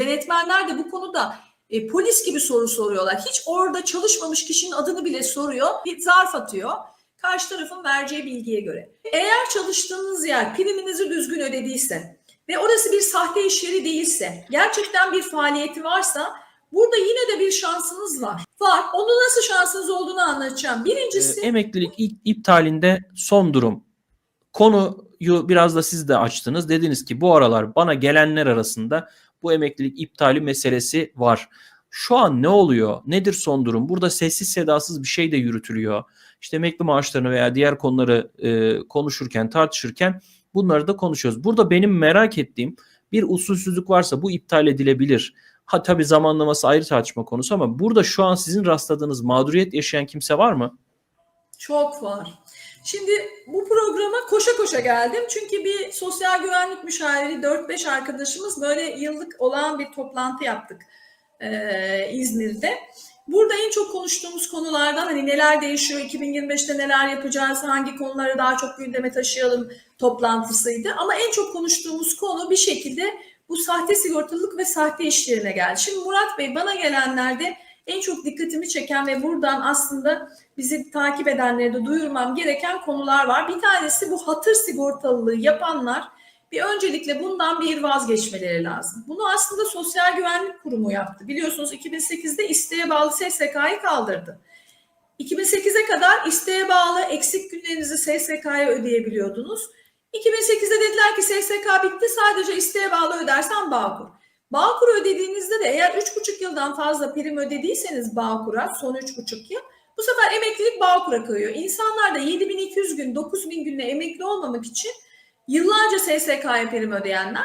Denetmenler de bu konuda e, polis gibi soru soruyorlar. Hiç orada çalışmamış kişinin adını bile soruyor. Bir zarf atıyor. Karşı tarafın vereceği bilgiye göre. Eğer çalıştığınız yer priminizi düzgün ödediyse ve orası bir sahte iş yeri değilse, gerçekten bir faaliyeti varsa burada yine de bir şansınız var. Var. Onu nasıl şansınız olduğunu anlatacağım. Birincisi Ee, emeklilik ip- iptalinde son durum. Konuyu biraz da siz de açtınız. Dediniz ki bu aralar bana gelenler arasında bu emeklilik iptali meselesi var. Şu an ne oluyor? Nedir son durum? Burada sessiz sedasız bir şey de yürütülüyor. İşte emekli maaşlarını veya diğer konuları e, konuşurken, tartışırken bunları da konuşuyoruz. Burada benim merak ettiğim bir usulsüzlük varsa bu iptal edilebilir. Ha tabii zamanlaması ayrı tartışma konusu ama burada şu an sizin rastladığınız mağduriyet yaşayan kimse var mı? Çok var. Şimdi bu programa koşa koşa geldim. Çünkü bir sosyal güvenlik müşaviri 4-5 arkadaşımız böyle yıllık olan bir toplantı yaptık ee, İzmir'de. Burada en çok konuştuğumuz konulardan hani neler değişiyor, 2025'te neler yapacağız, hangi konuları daha çok gündeme taşıyalım toplantısıydı. Ama en çok konuştuğumuz konu bir şekilde bu sahte sigortalılık ve sahte işlerine geldi. Şimdi Murat Bey bana gelenlerde en çok dikkatimi çeken ve buradan aslında bizi takip edenlere de duyurmam gereken konular var. Bir tanesi bu hatır sigortalılığı yapanlar bir öncelikle bundan bir vazgeçmeleri lazım. Bunu aslında Sosyal Güvenlik Kurumu yaptı. Biliyorsunuz 2008'de isteğe bağlı SSK'yı kaldırdı. 2008'e kadar isteğe bağlı eksik günlerinizi SSK'ya ödeyebiliyordunuz. 2008'de dediler ki SSK bitti sadece isteğe bağlı ödersen Bağkur. Bağkur ödediğinizde de eğer 3,5 yıldan fazla prim ödediyseniz Bağkur'a son 3,5 yıl bu sefer emeklilik Bağkur'a kayıyor. İnsanlar da 7200 gün 9000 günle emekli olmamak için yıllarca SSK'ya prim ödeyenler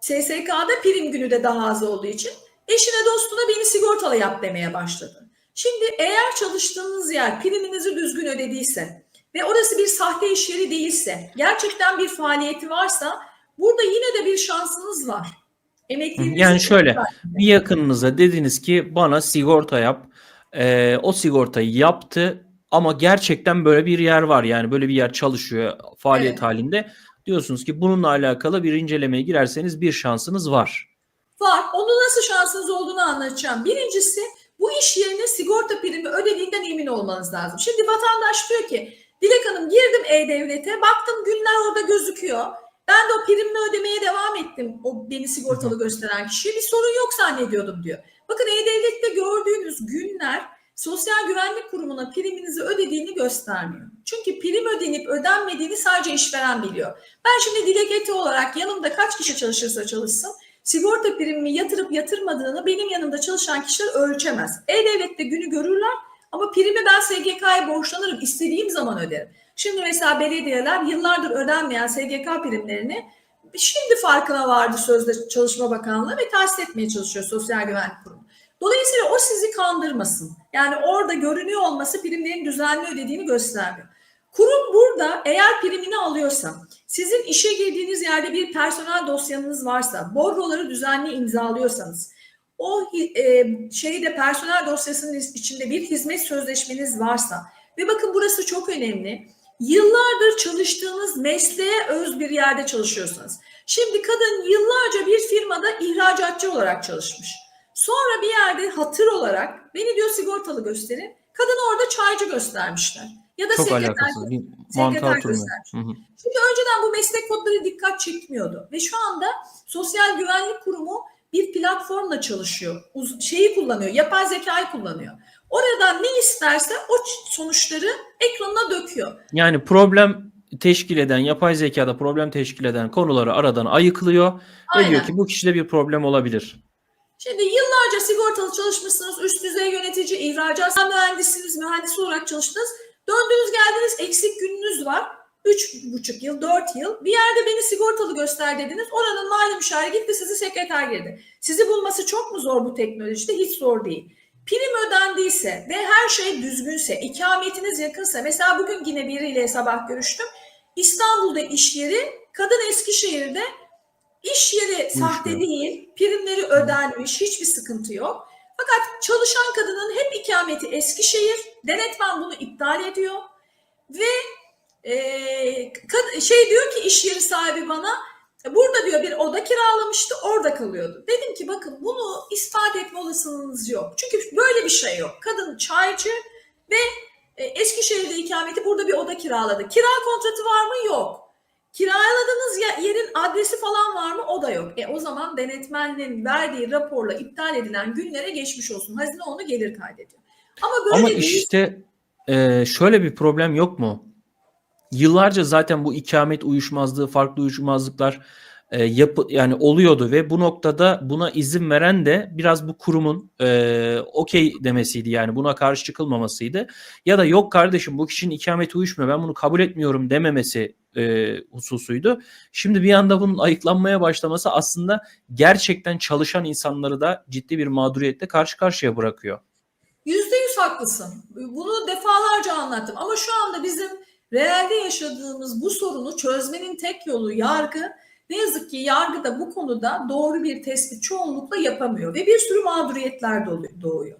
SSK'da prim günü de daha az olduğu için eşine dostuna beni sigortalı yap demeye başladı. Şimdi eğer çalıştığınız yer priminizi düzgün ödediyse ve orası bir sahte iş yeri değilse, gerçekten bir faaliyeti varsa burada yine de bir şansınız var. Emekliliğinizi Yani şöyle bir yakınınıza dediniz ki bana sigorta yap. Ee, o sigortayı yaptı ama gerçekten böyle bir yer var yani böyle bir yer çalışıyor faaliyet Evet. halinde. Diyorsunuz ki bununla alakalı bir incelemeye girerseniz bir şansınız var. Var. Onu nasıl şansınız olduğunu anlatacağım. Birincisi bu iş yerine sigorta primi ödediğinden emin olmanız lazım. Şimdi vatandaş diyor ki Dilek Hanım girdim E-Devlet'e baktım günler orada gözüküyor. Ben de o primimi ödemeye devam ettim o beni sigortalı gösteren kişiye. Bir sorun yok zannediyordum diyor. Bakın E-Devlet'te gördüğünüz günler Sosyal Güvenlik Kurumu'na priminizi ödediğini göstermiyor. Çünkü prim ödenip ödenmediğini sadece işveren biliyor. Ben şimdi Dilek Eti olarak yanımda kaç kişi çalışırsa çalışsın sigorta primimi yatırıp yatırmadığını benim yanımda çalışan kişiler ölçemez. E-Devlet'te günü görürler ama primi ben SGK'ya borçlanırım. istediğim zaman öderim. Şimdi mesela belediyeler yıllardır ödenmeyen SGK primlerini şimdi farkına vardı sözde Çalışma Bakanlığı ve tahsis etmeye çalışıyor Sosyal Güvenlik Kurumu. Dolayısıyla o sizi kandırmasın. Yani orada görünüyor olması primlerin düzenli ödediğini göstermiyor. Kurum burada eğer primini alıyorsa, sizin işe girdiğiniz yerde bir personel dosyanız varsa, borroları düzenli imzalıyorsanız, o e, şeyde personel dosyasının içinde bir hizmet sözleşmeniz varsa ve bakın burası çok önemli. Yıllardır çalıştığınız mesleğe öz bir yerde çalışıyorsanız. Şimdi kadın yıllarca bir firmada ihracatçı olarak çalışmış. Sonra bir yerde hatır olarak beni diyor sigortalı gösterin. Kadın orada çaycı göstermişler. Ya da Çok sekreter alakasız bir mantığa oturmuyor. Çünkü önceden bu meslek kodları dikkat çekmiyordu ve şu anda Sosyal Güvenlik Kurumu bir platformla çalışıyor. Uz- şeyi kullanıyor, yapay zekayı kullanıyor. Oradan ne isterse o sonuçları ekranına döküyor. Yani problem teşkil eden, yapay zekada problem teşkil eden konuları aradan ayıklıyor ve Aynen. diyor ki bu kişide bir problem olabilir. Şimdi yıllarca sigortalı çalışmışsınız, üst düzey yönetici, ihracat mühendisiniz, mühendis olarak çalıştınız. Döndünüz geldiniz, eksik gününüz var. Üç buçuk yıl, dört yıl. Bir yerde beni sigortalı göster dediniz. Oranın mali müşaviri gitti sizi sekreter girdi. Sizi bulması çok mu zor bu teknolojide? Hiç zor değil. Prim ödendiyse ve her şey düzgünse, ikametiniz yakınsa, mesela bugün yine biriyle sabah görüştüm. İstanbul'da iş yeri, kadın Eskişehir'de iş yeri sahte değil, primleri ödenmiş, hiçbir sıkıntı yok. Fakat çalışan kadının hep ikameti Eskişehir, denetmen bunu iptal ediyor ve e, şey diyor ki iş yeri sahibi bana Burada diyor bir oda kiralamıştı orada kalıyordu. Dedim ki bakın bunu ispat etme olasılığınız yok. Çünkü böyle bir şey yok. Kadın çaycı ve e, Eskişehir'de ikameti burada bir oda kiraladı. Kira kontratı var mı? Yok. Kiraladığınız ye- yerin adresi falan var mı? O da yok. E o zaman denetmenlerin verdiği raporla iptal edilen günlere geçmiş olsun. Hazine onu gelir kaydediyor. Ama böyle Ama bir işte e, şöyle bir problem yok mu? Yıllarca zaten bu ikamet uyuşmazlığı, farklı uyuşmazlıklar e, yapı yani oluyordu ve bu noktada buna izin veren de biraz bu kurumun e, okey demesiydi yani buna karşı çıkılmamasıydı. Ya da yok kardeşim bu kişinin ikameti uyuşmuyor ben bunu kabul etmiyorum dememesi e, hususuydu. Şimdi bir anda bunun ayıklanmaya başlaması aslında gerçekten çalışan insanları da ciddi bir mağduriyetle karşı karşıya bırakıyor. Yüzde yüz haklısın. Bunu defalarca anlattım. Ama şu anda bizim realde yaşadığımız bu sorunu çözmenin tek yolu yargı. Ne yazık ki yargı da bu konuda doğru bir tespit çoğunlukla yapamıyor ve bir sürü mağduriyetler doğuyor.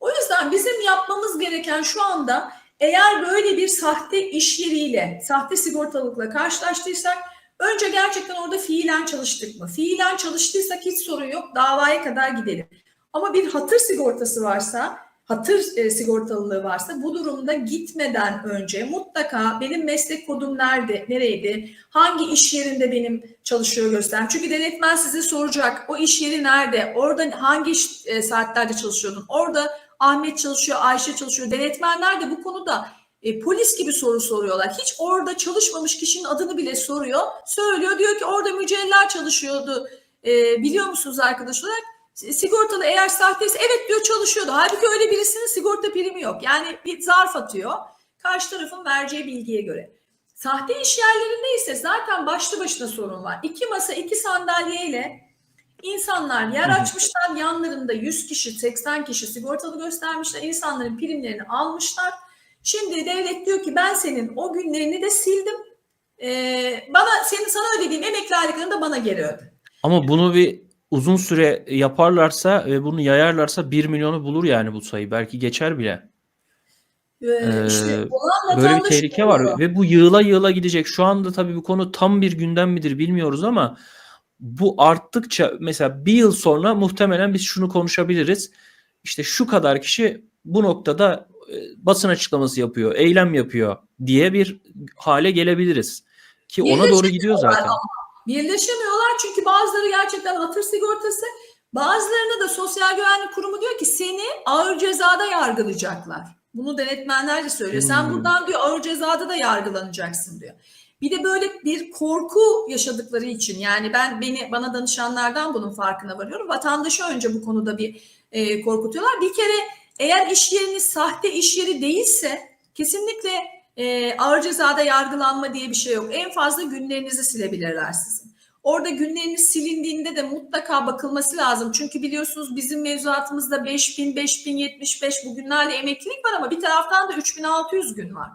O yüzden bizim yapmamız gereken şu anda eğer böyle bir sahte iş yeriyle, sahte sigortalıkla karşılaştıysak önce gerçekten orada fiilen çalıştık mı? Fiilen çalıştıysak hiç sorun yok, davaya kadar gidelim. Ama bir hatır sigortası varsa hatır e, sigortalılığı varsa bu durumda gitmeden önce mutlaka benim meslek kodum nerede, nereydi, hangi iş yerinde benim çalışıyor göster. Çünkü denetmen size soracak o iş yeri nerede, orada hangi e, saatlerde çalışıyordun, orada Ahmet çalışıyor, Ayşe çalışıyor. Denetmenler de bu konuda e, polis gibi soru soruyorlar. Hiç orada çalışmamış kişinin adını bile soruyor, söylüyor. Diyor ki orada mücevher çalışıyordu. E, biliyor musunuz arkadaş olarak? Sigortalı eğer sahteyse evet diyor çalışıyordu. Halbuki öyle birisinin sigorta primi yok. Yani bir zarf atıyor karşı tarafın vereceği bilgiye göre. Sahte iş yerlerinde ise zaten başlı başına sorun var. İki masa iki sandalyeyle insanlar yer açmışlar. Yanlarında 100 kişi 80 kişi sigortalı göstermişler. İnsanların primlerini almışlar. Şimdi devlet diyor ki ben senin o günlerini de sildim. Ee, bana senin sana ödediğim emekli aylıklarını da bana geri öde. Ama bunu bir uzun süre yaparlarsa ve bunu yayarlarsa 1 milyonu bulur yani bu sayı. Belki geçer bile. Ee, işte Böyle bir tehlike var ve bu yığıla yığıla gidecek. Şu anda tabii bu konu tam bir gündem midir bilmiyoruz ama bu arttıkça mesela bir yıl sonra muhtemelen biz şunu konuşabiliriz. İşte şu kadar kişi bu noktada e, basın açıklaması yapıyor, eylem yapıyor diye bir hale gelebiliriz. Ki ona doğru gidiyor zaten. Birleşemiyorlar çünkü bazıları gerçekten hatır sigortası, bazılarına da Sosyal Güvenlik Kurumu diyor ki seni ağır cezada yargılayacaklar. Bunu denetmenler de söylüyor. Sen Hmm. buradan diyor ağır cezada da yargılanacaksın diyor. Bir de böyle bir korku yaşadıkları için yani ben beni bana danışanlardan bunun farkına varıyorum. Vatandaşı önce bu konuda bir e, korkutuyorlar. Bir kere eğer iş yeriniz sahte iş yeri değilse kesinlikle e, ağır cezada yargılanma diye bir şey yok. En fazla günlerinizi silebilirler sizin. Orada günleriniz silindiğinde de mutlaka bakılması lazım. Çünkü biliyorsunuz bizim mevzuatımızda 5000, 5075 bugünlerle emeklilik var ama bir taraftan da 3600 gün var.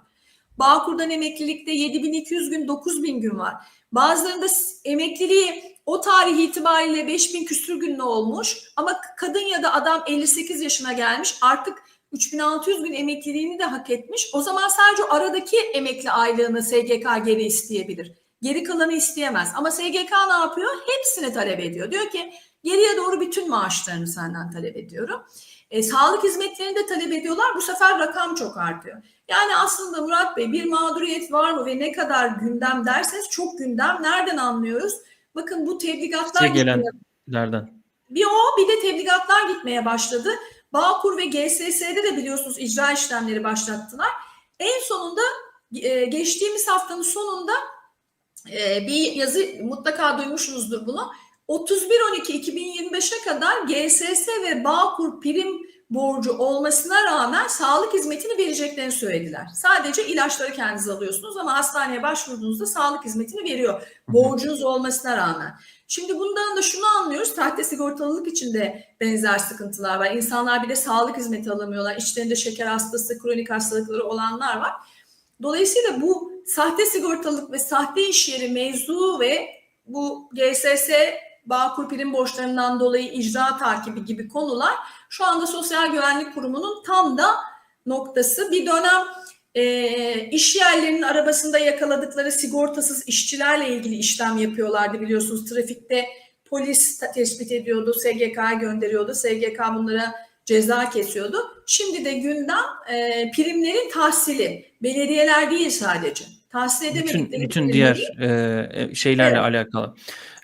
Bağkur'dan emeklilikte 7200 gün, 9000 gün var. Bazılarında emekliliği o tarih itibariyle 5000 küsür günlü olmuş ama kadın ya da adam 58 yaşına gelmiş artık 3600 gün emekliliğini de hak etmiş. O zaman sadece aradaki emekli aylığını SGK geri isteyebilir. Geri kalanı isteyemez. Ama SGK ne yapıyor? Hepsini talep ediyor. Diyor ki geriye doğru bütün maaşlarını senden talep ediyorum. E, sağlık hizmetlerini de talep ediyorlar. Bu sefer rakam çok artıyor. Yani aslında Murat Bey bir mağduriyet var mı ve ne kadar gündem derseniz çok gündem. Nereden anlıyoruz? Bakın bu tebligatlar gelenlerden. bir o bir de tebligatlar gitmeye başladı. Bağkur ve GSS'de de biliyorsunuz icra işlemleri başlattılar. En sonunda e, geçtiğimiz haftanın sonunda e, bir yazı mutlaka duymuşsunuzdur bunu. 31-12-2025'e kadar GSS ve Bağkur prim borcu olmasına rağmen sağlık hizmetini vereceklerini söylediler. Sadece ilaçları kendiniz alıyorsunuz ama hastaneye başvurduğunuzda sağlık hizmetini veriyor. Borcunuz olmasına rağmen. Şimdi bundan da şunu anlıyoruz. Sahte sigortalılık içinde benzer sıkıntılar var. İnsanlar bir de sağlık hizmeti alamıyorlar. İçlerinde şeker hastası, kronik hastalıkları olanlar var. Dolayısıyla bu sahte sigortalık ve sahte iş yeri mevzu ve bu GSS Bağkur prim borçlarından dolayı icra takibi gibi konular şu anda Sosyal Güvenlik Kurumu'nun tam da noktası. Bir dönem e, iş yerlerinin arabasında yakaladıkları sigortasız işçilerle ilgili işlem yapıyorlardı biliyorsunuz. Trafikte polis tespit ediyordu, SGK'ya gönderiyordu. SGK bunlara ceza kesiyordu. Şimdi de gündem e, primlerin tahsili. Belediyeler değil sadece. Tahsil Bütün edemedikleri bütün primleri- diğer e, e, şeylerle Evet. alakalı.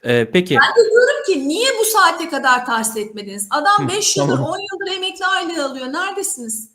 E, peki Diyorum ki niye bu saate kadar tahsil etmediniz? Adam Hı, 5 yıldır tamam. 10 yıldır emekli aylığı alıyor. Neredesiniz?